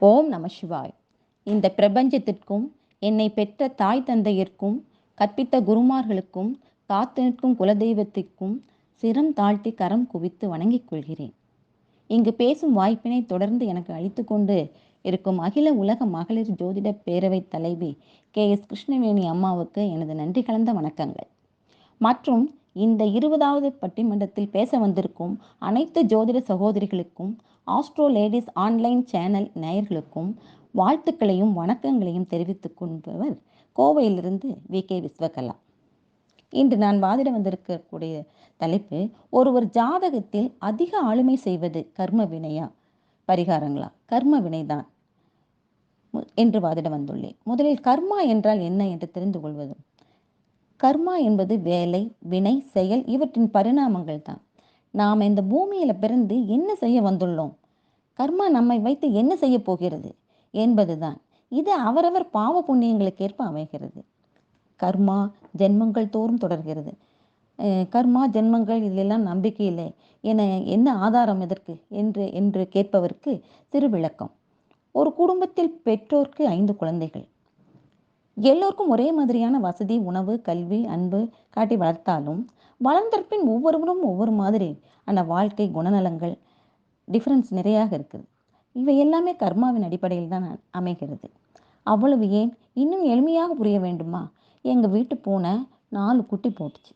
ஓம் நம சிவாய். இந்த பிரபஞ்சத்திற்கும் என்னை பெற்ற தாய் தந்தையர்க்கும் கற்பித்த குருமார்களுக்கும் காத்து நிற்கும் குலதெய்வத்திற்கும் சிரம் தாழ்த்தி கரம் குவித்து வணங்கிக் கொள்கிறேன். இங்கு பேசும் வாய்ப்பினை தொடர்ந்து எனக்கு அளித்து கொண்டு இருக்கும் அகில உலக மகளிர் ஜோதிட பேரவை தலைவி கே. எஸ். கிருஷ்ணவேணி அம்மாவுக்கு எனது நன்றி கலந்த வணக்கங்கள். மற்றும் இந்த இருபதாவது பட்டிமன்றத்தில் பேச வந்திருக்கும் அனைத்து ஜோதிட சகோதரிகளுக்கும் ஆஸ்ட்ரோ லேடிஸ் ஆன்லைன் சேனல் நேயர்களுக்கும் வாழ்த்துக்களையும் வணக்கங்களையும் தெரிவித்துக் கொள்பவர் கோவையிலிருந்து வி. கே. விஸ்வகலா. இன்று நான் வாதிட வந்திருக்கக்கூடிய தலைப்பு ஒருவர் ஜாதகத்தில் அதிக ஆளுமை செய்வது கர்ம வினையா? பரிகாரங்களா? கர்ம வினைதான் என்று வாதிட வந்துள்ளேன். முதலில் கர்மா என்றால் என்ன என்று தெரிந்து கொள்வது கர்மா என்பது வேலை வினை செயல் இவற்றின் பரிணாமங்கள் தான் நாம் இந்த பூமியில் பிறந்து என்ன செய்ய வந்துள்ளோம்? கர்மா நம்மை வைத்து என்ன செய்ய போகிறது? என்பதுதான். இது அவரவர் பாவ புண்ணியங்களுக்கு ஏற்ப அமைகிறது. கர்மா ஜென்மங்கள் தோறும் தொடர்கிறது. கர்மா ஜென்மங்கள் இதிலெல்லாம் நம்பிக்கை இல்லை. என என்ன ஆதாரம் எதற்கு? என்று என்று கேட்பவருக்கு சிறு விளக்கம் ஒரு குடும்பத்தில் பெற்றோருக்கு ஐந்து குழந்தைகள். எல்லோருக்கும் ஒரே மாதிரியான வசதி உணவு கல்வி அன்பு காட்டி வளர்த்தாலும் வளர்ந்தற்பின் ஒவ்வொருவரும் ஒவ்வொரு மாதிரி. அந்த வாழ்க்கை குணநலங்கள் டிஃப்ரென்ஸ் நிறையாக இருக்குது. இவை எல்லாமே கர்மாவின் அடிப்படையில் தான் அமைகிறது. அவ்வளவு ஏன்? இன்னும் எளிமையாக புரிய வேண்டுமா? எங்கள் வீட்டு பூனை நாலு குட்டி போட்டுச்சு.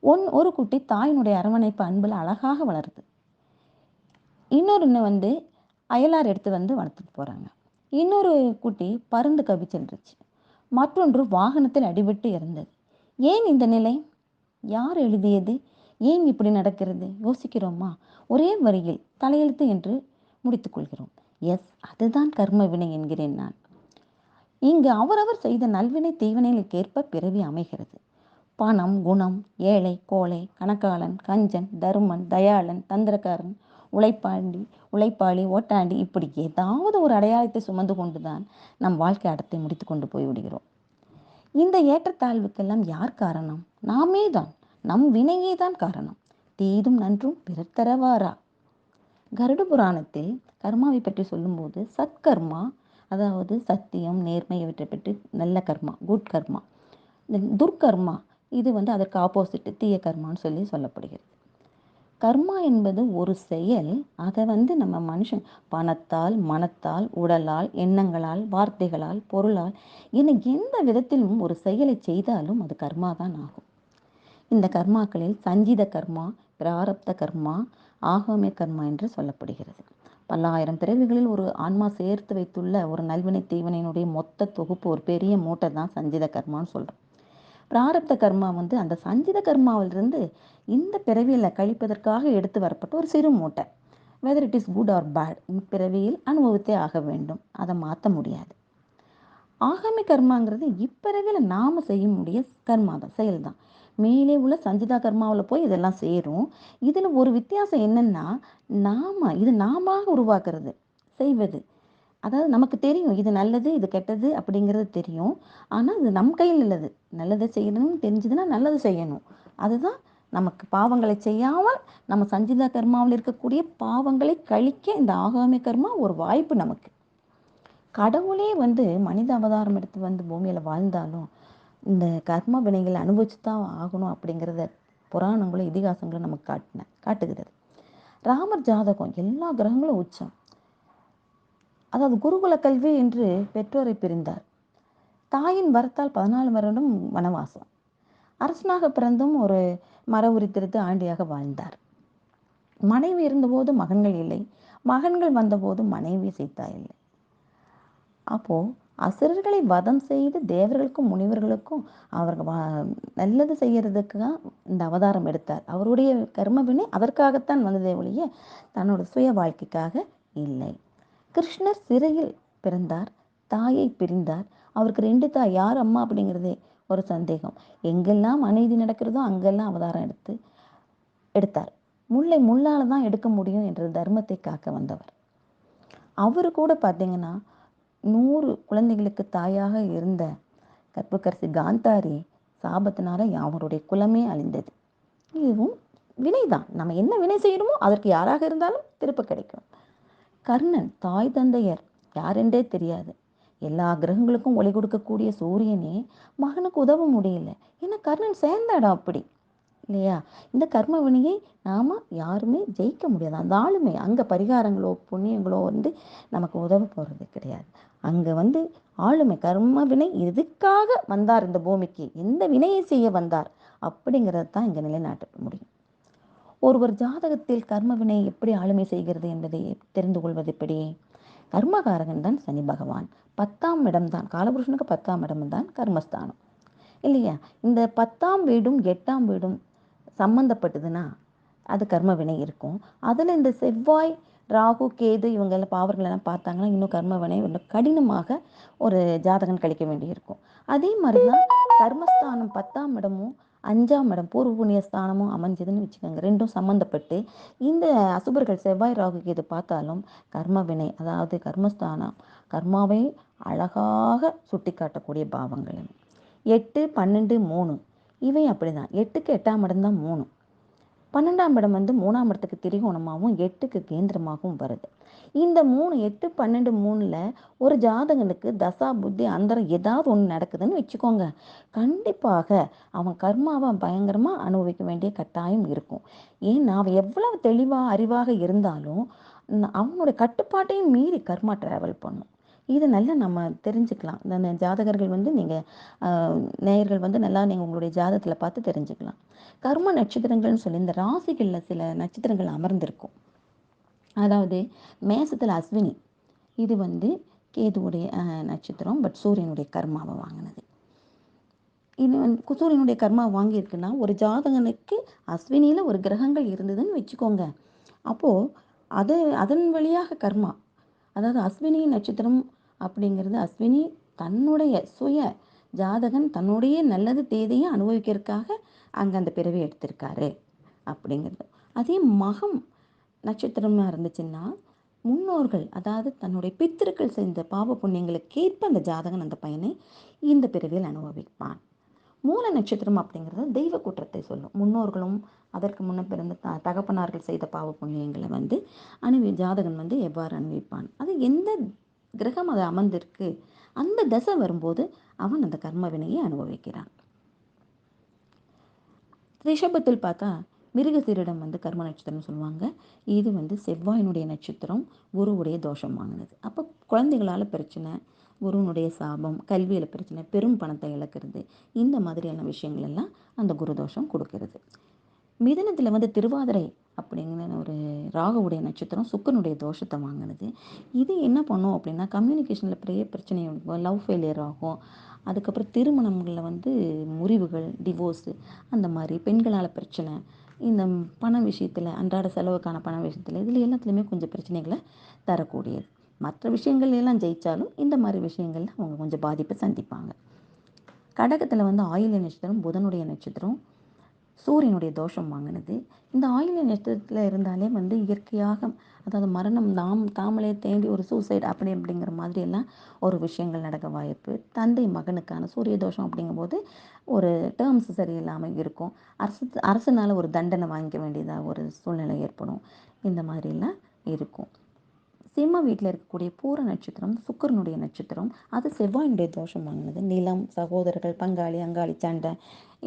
ஒன் ஒரு குட்டி தாயினுடைய அரவணைப்பு அன்பில் அழகாக வளருது. இன்னொன்று வந்து அயலார் எடுத்து வந்து வளர்த்துட்டு போகிறாங்க இன்னொரு குட்டி பருந்து கவி சென்றுச்சு மற்றொன்று வாகனத்தில் அடிபட்டு இறந்தது ஏன் இந்த நிலை? யார் எழுதியது? ஏன் இப்படி நடக்கிறது? யோசிக்கிறோமா? ஒரே வரியில் தலையெழுத்து என்று முடித்துக்கொள்கிறோம் எஸ் அதுதான் கர்ம வினை என்கிறேன் நான். இங்கு அவரவர் செய்த நல்வினை தீவினைகளுக்கு ஏற்ப பிறவி அமைகிறது. பணம் குணம் ஏழை கோழை கணக்காளன் கஞ்சன் தருமன் தயாளன் தந்திரக்காரன் உழைப்பாண்டி உழைப்பாளி ஓட்டாண்டி இப்படி ஏதாவது ஒரு அடையாளத்தை சுமந்து கொண்டுதான் நம் வாழ்க்கை அடத்தை முடித்து கொண்டு போய் விடுகிறோம் இந்த ஏற்றத்தாழ்வுக்கெல்லாம் யார் காரணம்? நாமே தான் நம் வினையே தான் காரணம். தீதும் நன்றும் பிறர் தரவாரா? கருட புராணத்தில் கர்மாவை பற்றி சொல்லும்போது சத்கர்மா அதாவது சத்தியம் நேர்மை இவற்றை பற்றி நல்ல கர்மா குட் கர்மா துர்கர்மா இது வந்து அதற்கு ஆப்போசிட் தீய கர்மான்னு சொல்லி சொல்லப்படுகிறது. கர்மா என்பது ஒரு செயல் அதை வந்து நம்ம மனுஷன் பணத்தால் மனத்தால் உடலால் எண்ணங்களால் வார்த்தைகளால் பொருளால் என எந்த விதத்திலும் ஒரு செயலை செய்தாலும் அது கர்மா தான் ஆகும். இந்த கர்மாக்களில் சஞ்சித கர்மா பிராரப்த கர்மா ஆகமே கர்மா என்று சொல்லப்படுகிறது. பல்லாயிரம் பிறவிகளில் ஒரு ஆன்மா சேர்த்து வைத்துள்ள ஒரு நல்வினை தீவனையினுடைய மொத்த தொகுப்பு ஒரு பெரிய மூட்டை தான் சஞ்சித கர்மான்னு சொல்கிறோம் பிராரப்த கர்மா வந்து அந்த சஞ்சித கர்மாவிலிருந்து இந்த பிறவியில் கழிப்பதற்காக எடுத்து வரப்பட்ட ஒரு சிறு மூட்டை. Whether it is good or bad இப்பிறவியில் அனுபவித்தே ஆக வேண்டும். அதை மாற்ற முடியாது. ஆகாமி கர்மாங்கிறது இப்பிறவியில் நாம் செய்ய முடிய கர்மா தான் செயல் தான். மேலே உள்ள சஞ்சிதா கர்மாவில் போய் இதெல்லாம் சேரும். இதில் ஒரு வித்தியாசம் என்னென்னா நாம இது நாம உருவாக்குறது செய்வது. அதாவது நமக்கு தெரியும் இது நல்லது இது கெட்டது அப்படிங்கிறது தெரியும். ஆனால் அது நம் கையில் உள்ளது நல்லதை செய்யணும்னு தெரிஞ்சதுன்னா நல்லது செய்யணும். அதுதான் நமக்கு பாவங்களை செய்யாமல் நம்ம சஞ்சிதா கர்மாவில் இருக்கக்கூடிய பாவங்களை கழிக்க இந்த ஆகாமி கர்மா ஒரு வாய்ப்பு நமக்கு. கடவுளே வந்து மனித அவதாரம் எடுத்து வந்து பூமியில் வாழ்ந்தாலும் இந்த கர்ம வினைகளை அனுபவிச்சு தான் ஆகணும் அப்படிங்கிறத புராணங்களும் இதிகாசங்களும் நமக்கு காட்டின காட்டுகிறது. ராமர் ஜாதகம் எல்லா கிரகங்களும் உச்சம். அதாவது குருகுல கல்வி என்று பெற்றோரை பிரிந்தார். தாயின் வரத்தால் பதினாலு வருடம் வனவாசம். அரசனாக பிறந்தும் ஒரு மர உரித்திருத்து ஆண்டியாக வாழ்ந்தார். மனைவி இருந்தபோது மகன்கள் இல்லை. மகன்கள் வந்தபோது மனைவி சீதா இல்லை. அப்போது அசுரர்களை வதம் செய்து தேவர்களுக்கும் முனிவர்களுக்கும் அவர்கள் நல்லது செய்கிறதுக்காக தான் இந்த அவதாரம் எடுத்தார். அவருடைய கர்மவினை அதற்காகத்தான் வந்ததே ஒழிய தன்னோட சுய வாழ்க்கைக்காக இல்லை. கிருஷ்ணர் சிறையில் பிறந்தார் தாயை பிரிந்தார். அவருக்கு ரெண்டு தாய் யார் அம்மா அப்படிங்கிறதே ஒரு சந்தேகம். எங்கெல்லாம் அநீதி நடக்கிறதோ அங்கெல்லாம் அவதாரம் எடுத்து எடுத்தார். முல்லை முள்ளால் தான் எடுக்க முடியும் என்ற தர்மத்தை காக்க வந்தவர். அவர் கூட பார்த்தீங்கன்னா நூறு குழந்தைகளுக்கு தாயாக இருந்த கற்புக்கரசி காந்தாரி சாபத்தினால அவருடைய குலமே அழிந்தது. இதுவும் வினைதான். நம்ம என்ன வினை செய்யணுமோ அதற்கு யாராக இருந்தாலும் திருப்ப கிடைக்கும். கர்ணன் தாய் தந்தையர் யாரென்றே தெரியாது. எல்லா கிரகங்களுக்கும் ஒளி கொடுக்கக்கூடிய சூரியனே மகனுக்கு உதவ முடியல. ஏன்னா கர்ணன் சேர்ந்த இடம் அப்படி. இல்லையா? இந்த கர்ம வினையை நாம் யாருமே ஜெயிக்க முடியாது. அந்த ஆளுமை அங்கே பரிகாரங்களோ புண்ணியங்களோ வந்து நமக்கு உதவ போகிறது கிடையாது. அங்கே வந்து ஆளுமை கர்ம வினை எதுக்காக வந்தார் இந்த பூமிக்கு? எந்த வினையை செய்ய வந்தார்? அப்படிங்கிறது தான் இங்கே நிலைநாட்ட முடியும். ஒருவர் ஜாதகத்தில் கர்ம வினை எப்படி ஆளுமை செய்கிறது என்பதை தெரிந்து கொள்வது எப்படி? கர்மகாரகன் தான் சனி பகவான். பத்தாம் இடம்தான். காலபுருஷனுக்கு பத்தாம் இடம் தான் கர்மஸ்தானம். இல்லையா? இந்த பத்தாம் வீடும் எட்டாம் வீடும் சம்மந்தப்பட்டதுன்னா அது கர்ம வினை இருக்கும். அதில் இந்த செவ்வாய் ராகு கேது இவங்கெல்லாம் பாவர்களெல்லாம் பார்த்தாங்கன்னா இன்னும் கர்ம வினை இன்னும் கடினமாக ஒரு ஜாதகன் கழிக்க வேண்டியிருக்கும். அதே மாதிரி தான் கர்மஸ்தானம் பத்தாம் இடமும் அஞ்சாம் இடம் பூர்வ புண்ணிய ஸ்தானமும் அமைஞ்சதுன்னு வச்சுக்கோங்க. ரெண்டும் சம்மந்தப்பட்டு இந்த அசுபர்கள் செவ்வாய் ராகு கேது பார்த்தாலும் கர்ம வினை அதாவது கர்மஸ்தானம் கர்மாவை அழகாக சுட்டி காட்டக்கூடிய பாவங்கள். எட்டு பன்னெண்டு மூணு. இவை அப்படிதான். எட்டுக்கு எட்டாம் இடம் தான் மூணு பன்னெண்டாம் இடம் வந்து மூணாம் இடத்துக்கு திரிகோணமாகவும் எட்டுக்கு கேந்திரமாகவும் வருது. இந்த மூணு எட்டு பன்னெண்டு மூணில் ஒரு ஜாதகனுக்கு தசா புத்தி அந்தரம் ஏதாவது ஒன்று நடக்குதுன்னு வச்சுக்கோங்க. கண்டிப்பாக அவன் கர்மாவை பயங்கரமாக அனுபவிக்க வேண்டிய கட்டாயம் இருக்கும். ஏன்னா அவன் எவ்வளவு தெளிவாக அறிவாக இருந்தாலும் அவனுடைய அவனோட கட்டுப்பாட்டையும் மீறி கர்மா ட்ராவல் பண்ணும். இது நல்லா நம்ம தெரிஞ்சுக்கலாம். இந்த ஜாதகர்கள் வந்து நீங்கள் நேயர்கள் வந்து நல்லா நீங்கள் உங்களுடைய ஜாதகத்தில் பார்த்து தெரிஞ்சுக்கலாம். கர்ம நட்சத்திரங்கள்னு சொல்லி இந்த ராசிகளில் சில நட்சத்திரங்கள் அமர்ந்திருக்கும். அதாவது மேசத்தில் அஸ்வினி இது வந்து கேதுவுடைய நட்சத்திரம் பட் சூரியனுடைய கர்மாவை வாங்கினது. இது வந்து சூரியனுடைய கர்மா வாங்கியிருக்குன்னா ஒரு ஜாதகனுக்கு அஸ்வினியில் ஒரு கிரகங்கள் இருந்ததுன்னு வச்சுக்கோங்க. அப்போது அது அதன் வழியாக கர்மா அதாவது அஸ்வினி நட்சத்திரம் அப்படிங்கிறது அஸ்வினி தன்னுடைய சுய ஜாதகன் தன்னுடைய நல்லது தேதியை அனுபவிக்கிறதுக்காக அங்கே அந்த பிறவி எடுத்திருக்காரு அப்படிங்கிறது. அதே மகம் நட்சத்திரமாக இருந்துச்சுன்னா முன்னோர்கள் அதாவது தன்னுடைய பித்திருக்கள் செய்த பாவ புண்ணியங்களுக்கேற்ப அந்த ஜாதகன் அந்த பையனை இந்த பிறவியில் அனுபவிப்பான். மூல நட்சத்திரம் அப்படிங்கிறது தெய்வ குற்றத்தை சொல்லும். முன்னோர்களும் அதற்கு முன்ன பிறந்த த தகப்பனார்கள் செய்த பாவ புண்ணியங்களை வந்து அனுபவி ஜாதகன் வந்து எவ்வாறு அனுபவிப்பான்? அது எந்த கிரகம் அது அமர்ந்திருக்கு. அந்த தசை வரும்போது அவன் அந்த கர்ம வினையை அனுபவிக்கிறான். ரிஷபத்தில் பார்த்தா மிருகசீரிடம் வந்து கர்ம நட்சத்திரம்னு சொல்லுவாங்க. இது வந்து செவ்வாயினுடைய நட்சத்திரம் குருவுடைய தோஷம் வாங்கினது. அப்போ குழந்தைகளால் பிரச்சனை குருவினுடைய சாபம் கல்வியில் பிரச்சனை பெரும் பணத்தை இழக்கிறது இந்த மாதிரியான விஷயங்கள் எல்லாம் அந்த குரு தோஷம் கொடுக்கிறது. மிதனத்தில் வந்து திருவாதிரை அப்படிங்கிற ஒரு ராகுவுடைய நட்சத்திரம் சுக்கனுடைய தோஷத்தை வாங்கினது. இது என்ன பண்ணும் அப்படின்னா கம்யூனிகேஷனில் பெரிய பிரச்சனை லவ் ஃபெயிலியர் ஆகும். அதுக்கப்புறம் திருமணங்களில் வந்து முறிவுகள் டிவோர்ஸு அந்த மாதிரி பெண்களால் பிரச்சனை. இந்த பண விஷயத்தில் அன்றாட செலவுக்கான பண விஷயத்தில் இதில் எல்லாத்துலேயுமே கொஞ்சம் பிரச்சனைகளை தரக்கூடியது. மற்ற விஷயங்கள் எல்லாம் ஜெயித்தாலும் இந்த மாதிரி விஷயங்கள்ல அவங்க கொஞ்சம் பாதிப்பை சந்திப்பாங்க. கடகத்தில் வந்து ஆயில்ய நட்சத்திரம் புதனுடைய நட்சத்திரம் சூரியனுடைய தோஷம் வாங்கினது. இந்த ஆயில்ய நட்சத்திரத்தில் இருந்தாலே வந்து இயற்கையாக அதாவது மரணம் நாம் தாமலே தேண்டி ஒரு சூசைட் அப்படி அப்படிங்கிற மாதிரி எல்லாம் ஒரு விஷயங்கள் நடக்க வாய்ப்பு. தந்தை மகனுக்கான சூரிய தோஷம் அப்படிங்கும்போது ஒரு டேர்ம்ஸ் சரியில்லாமல் இருக்கும். அரசு அரசனால் ஒரு தண்டனை வாங்கிக்க வேண்டியதாக ஒரு சூழ்நிலை ஏற்படும். இந்த மாதிரிலாம் இருக்கும். சிம்ம வீட்டில் இருக்கக்கூடிய பூர நட்சத்திரம் சுக்கரனுடைய நட்சத்திரம் அது செவ்வாயினுடைய தோஷம் வாங்கினது நிலம் சகோதரர்கள் பங்காளி அங்காளி சண்டை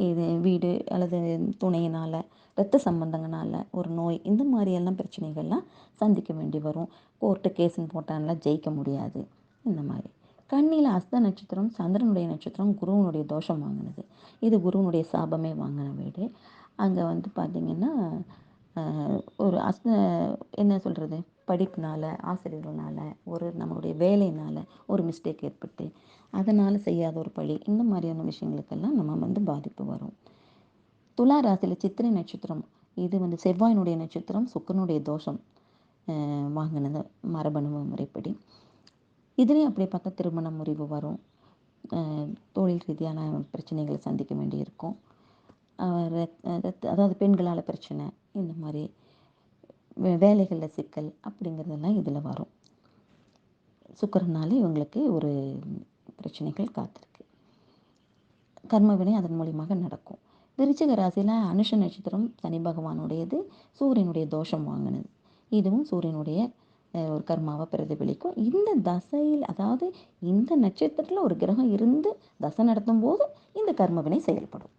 இது வீடு அல்லது துணையினால் இரத்த சம்பந்தங்கனால ஒரு நோய் இந்த மாதிரியெல்லாம் பிரச்சனைகள்லாம் சந்திக்க வேண்டி வரும். கோர்ட்டு கேஸுன்னு போட்டான்லாம் ஜெயிக்க முடியாது. இந்த மாதிரி. கண்ணியில் அஸ்த நட்சத்திரம் சந்திரனுடைய நட்சத்திரம் குருவனுடைய தோஷம் வாங்கினது. இது குருவனுடைய சாபமே வாங்கின வீடு. அங்கே வந்து பார்த்திங்கன்னா ஒரு அஸ்த என்ன சொல்கிறது படிப்புனால ஆசிரியர்களால் ஒரு நம்மளுடைய வேலையினால் ஒரு மிஸ்டேக் ஏற்பட்டு அதனால் செய்யாத ஒரு பழி இந்த மாதிரியான விஷயங்களுக்கெல்லாம் நம்ம வந்து பாதிப்பு வரும். துலா ராசியில் சித்திரை நட்சத்திரம் இது வந்து செவ்வாயினுடைய நட்சத்திரம் சுக்கரனுடைய தோஷம் வாங்கினது மரபணு முறைப்படி. இதுலேயும் அப்படி பார்த்தா திருமண முறிவு வரும். தொழில் ரீதியான பிரச்சனைகளை சந்திக்க வேண்டியிருக்கும். ரத்- அதாவது பெண்களால் பிரச்சனை இந்த மாதிரி வேலைகளில் சிக்கல் அப்படிங்கிறதெல்லாம் இதில் வரும். சுக்கரனால இவங்களுக்கு ஒரு பிரச்சனைகள் காத்திருக்கு. கர்மவினை அதன் மூலியமாக நடக்கும். விருச்சிக ராசியில் அனுஷ நட்சத்திரம் சனி பகவானுடையது சூரியனுடைய தோஷம் வாங்கினது. இதுவும் சூரியனுடைய ஒரு கர்மாவை பிரதிபலிக்கும். இந்த தசையில் அதாவது இந்த நட்சத்திரத்தில் ஒரு கிரகம் இருந்து தசை நடத்தும் போது இந்த கர்மவினை செயல்படும்.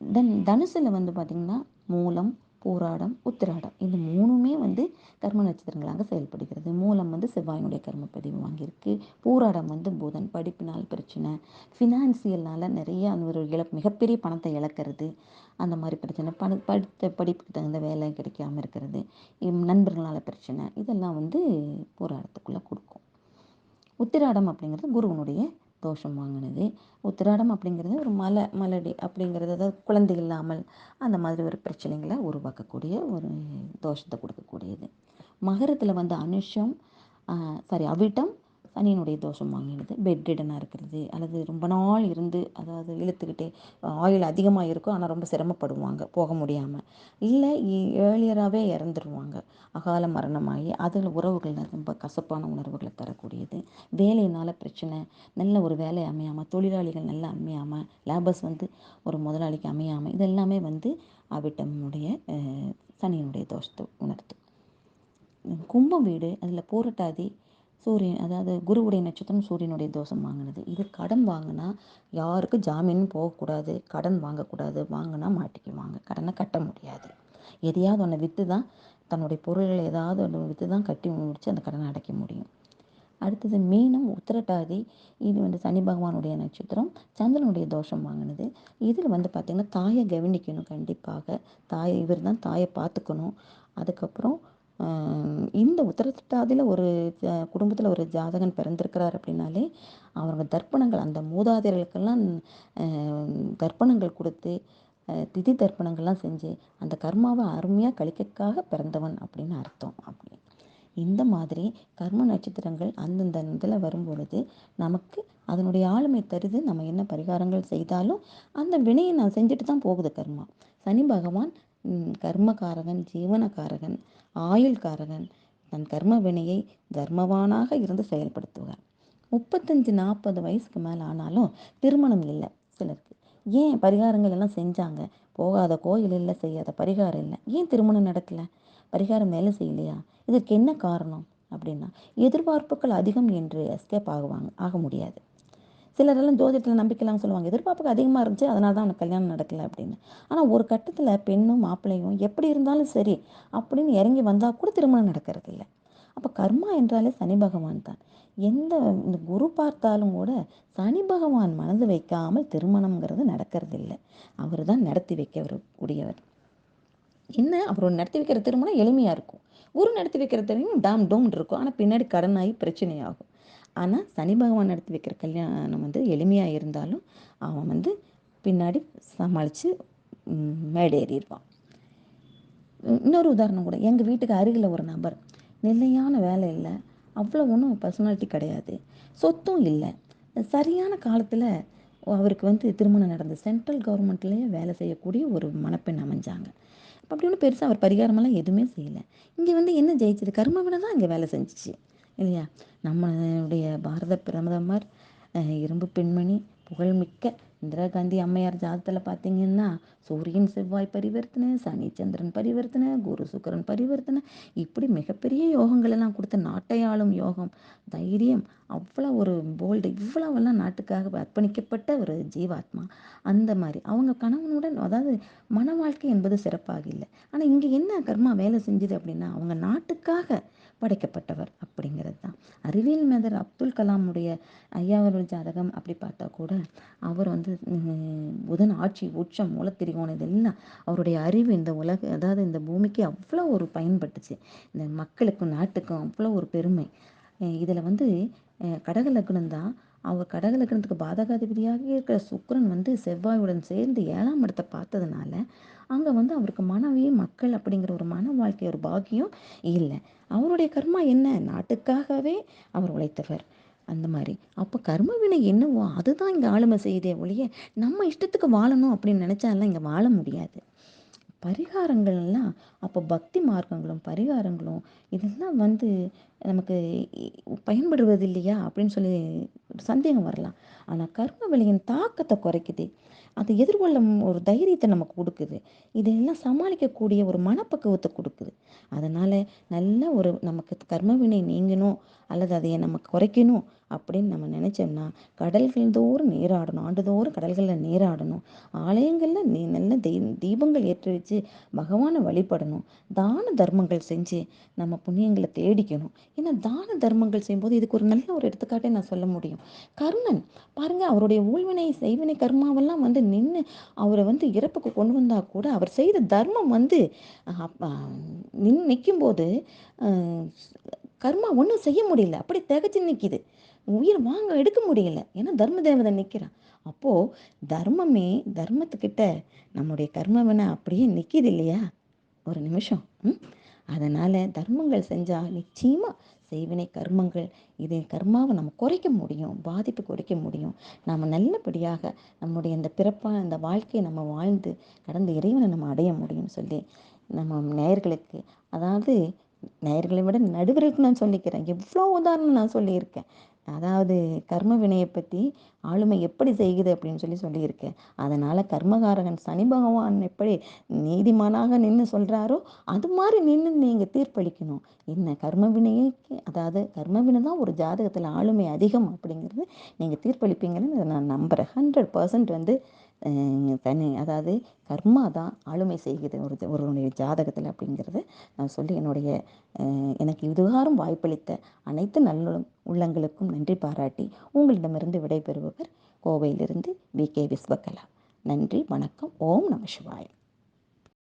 தென் தனுசில் வந்து பார்த்திங்கன்னா மூலம் பூராடம் உத்திராடம் இந்த மூணுமே வந்து கர்ம நட்சத்திரங்களாக செயல்படுகிறது. மூலம் வந்து செவ்வாயினுடைய கர்மப்பதிவு வாங்கியிருக்கு. பூராடம் வந்து புதன் படிப்பினால் பிரச்சனை. ஃபினான்சியல்னால் நிறைய அந்த ஒரு இழப்பு மிகப்பெரிய பணத்தை இழக்கிறது. அந்த மாதிரி பிரச்சனை. பண படித்த படிப்புக்கு தகுந்த வேலை கிடைக்காம இருக்கிறது. நண்பர்களால் பிரச்சனை. இதெல்லாம் வந்து பூராடத்துக்குள்ளே கொடுக்கும். உத்திராடம் அப்படிங்கிறது குருவனுடைய தோஷம் வாங்கினது. உத்திராடம் அப்படிங்கிறது ஒரு மலை மலடி அப்படிங்கிறது அதாவது குழந்தை இல்லாமல் அந்த மாதிரி ஒரு பிரச்சனைகளை உருவாக்கக்கூடிய ஒரு தோஷத்தை கொடுக்கக்கூடியது. மகரத்தில் வந்து அனுஷம் சாரி அவிட்டம் சனியினுடைய தோஷம் வாங்கினது பெட்ரிடனாக இருக்கிறது. அல்லது ரொம்ப நாள் இருந்து அதாவது இழுத்துக்கிட்டே ஆயில் அதிகமாக இருக்கும். ஆனால் ரொம்ப சிரமப்படுவாங்க. போக முடியாமல் இல்லை ஏர்லியராகவே இறந்துருவாங்க. அகால மரணமாகி அதில் உறவுகள் ரொம்ப கசப்பான உணர்வுகளை தரக்கூடியது. வேலையினால் பிரச்சனை. நல்ல ஒரு வேலை அமையாமல் தொழிலாளிகள் நல்லா அமையாமல் லேபர்ஸ் வந்து ஒரு முதலாளிக்கு அமையாமல் இதெல்லாமே வந்து அவிட்டமுடைய சனியினுடைய தோஷத்தை உணர்த்தும். கும்பம் வீடு அதில் பூரட்டாதி சூரியன் அதாவது குருவுடைய நட்சத்திரம் சூரியனுடைய தோஷம் வாங்கினது. இது கடன் வாங்கினா யாருக்கும் ஜாமீன் போகக்கூடாது கடன் வாங்கக்கூடாது வாங்கினா மாட்டிக்குவாங்க கடனை கட்ட முடியாது. எதையாவது ஒன்று விற்று தான் தன்னுடைய பொருள்கள் ஏதாவது ஒன்று விற்று தான் கட்டி முடித்து அந்த கடனை அடைக்க முடியும். அடுத்தது மீனம் உத்திரட்டாதி இது வந்து சனி பகவானுடைய நட்சத்திரம் சந்திரனுடைய தோஷம் வாங்கினது. இதில் வந்து பார்த்திங்கன்னா தாயை கவனிக்கணும் கண்டிப்பாக. தாயை இவர் தான் தாயை பார்த்துக்கணும். அதுக்கப்புறம் இந்த உத்திரட்டாதியில் ஒரு குடும்பத்தில் ஒரு ஜாதகன் பிறந்திருக்கிறார் அப்படின்னாலே அவங்க தர்ப்பணங்கள் அந்த மூதாதையர்களுக்கெல்லாம் தர்ப்பணங்கள் கொடுத்து திதி தர்ப்பணங்கள்லாம் செஞ்சு அந்த கர்மாவை அருமையாக கழிக்கக்காக பிறந்தவன் அப்படின்னு அர்த்தம் அப்படி. இந்த மாதிரி கர்ம நட்சத்திரங்கள் அந்தந்த இதில் வரும்பொழுது நமக்கு அதனுடைய ஆளுமை தருது. நம்ம என்ன பரிகாரங்கள் செய்தாலும் அந்த வினையை நான் செஞ்சுட்டு தான் போகுது கர்மா. சனி பகவான் கர்மகாரகன் ஜீவனகாரகன் ஆயுள்காரகன். தன் கர்ம வினையை தர்மவானாக இருந்து செயல்படுத்துவார். முப்பத்தஞ்சு நாற்பது வயசுக்கு மேலே ஆனாலும் திருமணம் இல்லை சிலருக்கு. ஏன் பரிகாரங்கள் எல்லாம் செஞ்சாங்க? போகாத கோயில் இல்லை செய்யாத பரிகாரம் இல்லை. ஏன் திருமணம் நடக்கலை? பரிகாரம் வேலை செய்யலையா? இதற்கு என்ன காரணம்? அப்படின்னா எதிர்பார்ப்புகள் அதிகம் என்று எஸ்கேப் ஆகுவாங்க ஆக முடியாது. சிலரெல்லாம் ஜோதிடத்தில் நம்பிக்கைலாம் சொல்லுவாங்க. எதிர்பார்ப்புக்கு அதிகமாக இருந்துச்சு அதனால தான் அவனுக்கு கல்யாணம் நடக்கலை அப்படின்னு. ஆனால் ஒரு கட்டத்தில் பெண்ணும் மாப்பிள்ளையும் எப்படி இருந்தாலும் சரி அப்படின்னு இறங்கி வந்தால் கூட திருமணம் நடக்கிறது இல்லை. அப்போ கர்மா என்றாலே சனி பகவான் தான். எந்த இந்த குரு பார்த்தாலும் கூட சனி பகவான் மனது வைக்காமல் திருமணங்கிறது நடக்கிறது இல்லை. அவர் தான் நடத்தி வைக்க கூடியவர் என்ன? அவர் நடத்தி வைக்கிற திருமணம் எளிமையாக இருக்கும். குரு நடத்தி வைக்கிற திருமணம் டாம் டோம் இருக்கும். ஆனால் பின்னாடி கடனாகி பிரச்சனையாகும். ஆனால் சனி பகவான் நடத்தி வைக்கிற கல்யாணம் வந்து எளிமையாக இருந்தாலும் அவன் வந்து பின்னாடி சமாளித்து மேடேறிடுவான். இன்னொரு உதாரணம் கூட எங்கள் வீட்டுக்கு அருகில் ஒரு நபர் நிலையான வேலை இல்லை அவ்வளோ ஒன்றும் பர்சனாலிட்டி கிடையாது சொத்தும் இல்லை. சரியான காலத்தில் அவருக்கு வந்து திருமணம் நடந்தது சென்ட்ரல் கவர்மெண்ட்லேயே வேலை செய்யக்கூடிய ஒரு மணப்பெண் அமைஞ்சாங்க. அப்படி ஒன்றும் பெருசாக அவர் பரிகாரமெல்லாம் எதுவுமே செய்யலை. இங்கே வந்து என்ன ஜெயிச்சது? கர்மவினை தான் இங்கே வேலை செஞ்சுச்சு. இல்லையா? நம்மளுடைய பாரத பிரதமர் இரும்பு பெண்மணி புகழ்மிக்க இந்திரா காந்தி அம்மையார் ஜாதத்தில் பார்த்தீங்கன்னா சூரியன் செவ்வாய் பரிவர்த்தனை சனி சந்திரன் பரிவர்த்தனை குரு சுக்கிரன் பரிவர்த்தனை இப்படி மிகப்பெரிய யோகங்கள் எல்லாம் கொடுத்த நாட்டை ஆளும் யோகம். தைரியம் அவ்வளோ ஒரு போல்டு இவ்வளவெல்லாம் நாட்டுக்காக அர்ப்பணிக்கப்பட்ட ஒரு ஜீவாத்மா. அந்த மாதிரி. அவங்க கணவனுடன் அதாவது மன வாழ்க்கை என்பது சிறப்பாக இல்லை. ஆனால் இங்கே என்ன கர்மா வேலை செஞ்சுது அப்படின்னா அவங்க நாட்டுக்காக படைக்கப்பட்டவர் அப்படிங்கிறது தான். அறிவியல் மேதர் அப்துல் கலாமுடைய ஐயாவரோட ஜாதகம் அப்படி பார்த்தா கூட அவர் வந்து புதன் ஆட்சி உச்சம் மூலத்திரிகோணம் இதெல்லாம் அவருடைய அறிவு இந்த உலக அதாவது இந்த பூமிக்கு அவ்வளோ ஒரு பயன்பட்டுச்சு. இந்த மக்களுக்கும் நாட்டுக்கும் அவ்வளோ ஒரு பெருமை. இதில் வந்து கடக லக்னம் தான். அவர் கடக லக்னத்துக்கு பாதகாதிபதியாக இருக்கிற சுக்ரன் வந்து செவ்வாயுடன் சேர்ந்து ஏழாம் இடத்தை பார்த்ததுனால அங்கே வந்து அவருக்கு மனைவி மக்கள் அப்படிங்கிற ஒரு மன வாழ்க்கை ஒரு பாக்கியம் இல்லை. அவருடைய கர்மா என்ன? நாட்டுக்காகவே அவர் உழைத்தவர். அந்த மாதிரி. அப்போ கர்ம வினை என்னவோ அதுதான் இங்கே ஆளுமை செய்தே ஒழிய நம்ம இஷ்டத்துக்கு வாழணும் அப்படின்னு நினச்சாலாம் இங்கே வாழ முடியாது. பரிகாரங்கள்லாம் அப்போ பக்தி மார்க்கங்களும் பரிகாரங்களும் இதெல்லாம் வந்து நமக்கு பயன்படுவது இல்லையா அப்படின்னு சொல்லி சந்தேகம் வரலாம். ஆனால் கர்ம விலையின் தாக்கத்தை குறைக்குது. அதை எதிர்கொள்ளும் ஒரு தைரியத்தை நமக்கு கொடுக்குது. இதையெல்லாம் சமாளிக்கக்கூடிய ஒரு மனப்பக்குவத்தை கொடுக்குது. அதனால் நல்ல ஒரு நமக்கு கர்மவினை நீங்கணும் அல்லது அதையை நம்ம குறைக்கணும் அப்படின்னு நம்ம நினச்சோம்னா கடல்கள் தோறும் நீராடணும். ஆண்டுதோறும் கடல்களில் நீராடணும். ஆலயங்களில் நீ நல்ல தெய் தீபங்கள் ஏற்றி வச்சு பகவானை வழிபடணும். தான தர்மங்கள் செஞ்சு நம்ம புண்ணியங்களை தேடிக்கணும். ஏன்னா தான தர்மங்கள் செய்யும்போது இதுக்கு ஒரு நல்ல ஒரு எடுத்துக்காட்டை நான் சொல்ல முடியும். கர்ணன் பாருங்கள் அவருடைய ஊழ்வினை செய்வினை கர்மாவெல்லாம் வந்து நின்று அவரை வந்து இறப்புக்கு கொண்டு வந்தால் கூட அவர் செய்த தர்மம் வந்து நின் நிற்கும்போது கர்மா ஒன்றும் செய்ய முடியல. அப்படி திகச்சு நிற்கிது உயிர் வாங்க எடுக்க முடியல. ஏன்னா தர்ம தேவதை நிற்கிறான் அப்போது தர்மமே தர்மத்துக்கிட்ட நம்முடைய கர்மவனை அப்படியே நிற்கிது இல்லையா? ஒரு நிமிஷம். ம்? அதனால் தர்மங்கள் செஞ்சால் நிச்சயமாக செய்வினை கர்மங்கள் இதை கர்மாவை நம்ம குறைக்க முடியும் பாதிப்பு குறைக்க முடியும். நாம் நல்லபடியாக நம்முடைய இந்த பிறப்பாக இந்த வாழ்க்கையை நம்ம வாழ்ந்து கடந்த இறைவனை நம்ம அடைய முடியும்னு சொல்லி நம்ம நேயர்களுக்கு அதாவது நேயர்களை விட நடுவர்களுக்கு நான் சொல்லிக்கிறேன். எவ்வளோ உதாரணம் நான் சொல்லியிருக்கேன். அதாவது கர்ம வினையை பற்றி ஆளுமை எப்படி செய்கிறது அப்படின்னு சொல்லி சொல்லியிருக்கேன். அதனால் கர்மகாரகன் சனி பகவான் எப்படி நீதிமானாக நின்று சொல்கிறாரோ அது மாதிரி நின்று நீங்கள் தீர்ப்பளிக்கணும். என்ன கர்ம வினைக்கு அதாவது கர்ம வினை தான் ஒரு ஜாதகத்தில் ஆளுமை அதிகம் அப்படிங்கிறது நீங்கள் தீர்ப்பளிப்பீங்கன்னு நான் நம்புகிறேன் ஹண்ட்ரட் பர்சன்ட் வந்து தனி அதாவது கர்மா தான் ஆளுமை செய்கிறது ஒரு ஒருவனுடைய ஜாதகத்தில் அப்படிங்கிறத நான் சொல்லி என்னுடைய எனக்கு இதுகாரம் வாய்ப்பளித்த அனைத்து நல்ல உள்ளங்களுக்கும் நன்றி பாராட்டி உங்களிடமிருந்து விடைபெறுபவர் கோவையிலிருந்து வி கே விஸ்வகலா. நன்றி வணக்கம் ஓம் நம சிவாயம்